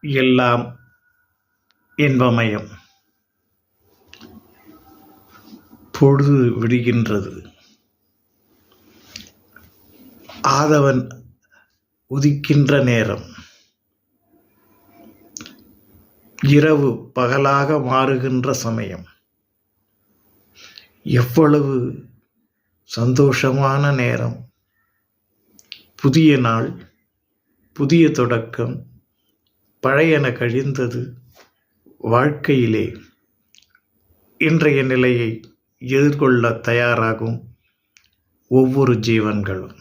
எல்லாம் இன்பமயம். பொழுது விடுகின்றது. ஆதவன் உதிக்கின்ற நேரம். இரவு பகலாக மாறுகின்ற சமயம். எவ்வளவு சந்தோஷமான நேரம். புதிய நாள் புதிய தொடக்கம் பழையன கழிந்தது வாழ்க்கையிலே. இன்றைய நிலையை எதிர்கொள்ள தயாராகும் ஒவ்வொரு ஜீவன்களும்.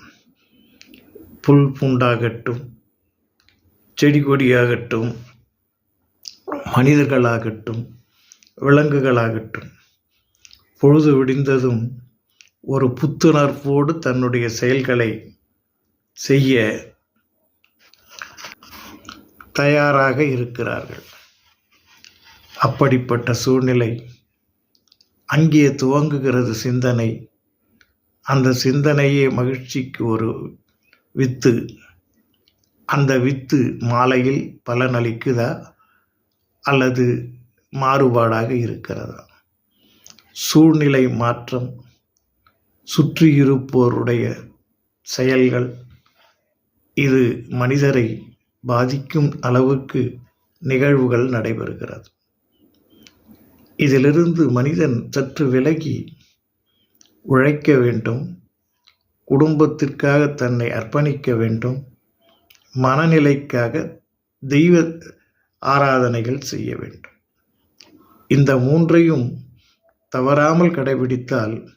புல் பூண்டாகட்டும் செடி கொடியாகட்டும் மனிதர்களாகட்டும் விலங்குகளாகட்டும் பொழுது விடிந்ததும் ஒரு புத்துணர்வோடு தன்னுடைய செயல்களை செய்ய தயாராக இருக்கிறார்கள். அப்படிப்பட்ட சூழ்நிலை அங்கே துவங்குகிறது சிந்தனை. அந்த சிந்தனையே மகிழ்ச்சிக்கு ஒரு வித்து. அந்த வித்து மாலையில் பலனளிக்குதா அல்லது மாறுபாடாக இருக்கிறதா? சூழ்நிலை மாற்றம் சுற்றியிருப்போருடைய செயல்கள் இது மனிதரை பாதிக்கும் அளவுக்கு நிகழ்வுகள் நடைபெறுகிறது. இதிலிருந்து மனிதன் சற்று விலகி உழைக்க வேண்டும் குடும்பத்திற்காக தன்னை அர்ப்பணிக்க வேண்டும் மனநிலைக்காக தெய்வ ஆராதனைகள் செய்ய வேண்டும். இந்த மூன்றையும் தவறாமல் கடைபிடித்தால்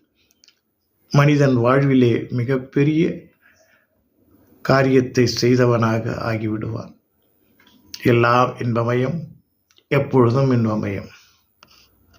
மனிதன் வாழ்விலே மிகப்பெரிய காரியத்தை செய்தவனாக ஆகிவிடுவான். எல்லாம் இன்பமயம் எப்பொழுதும் இன்பமயம்.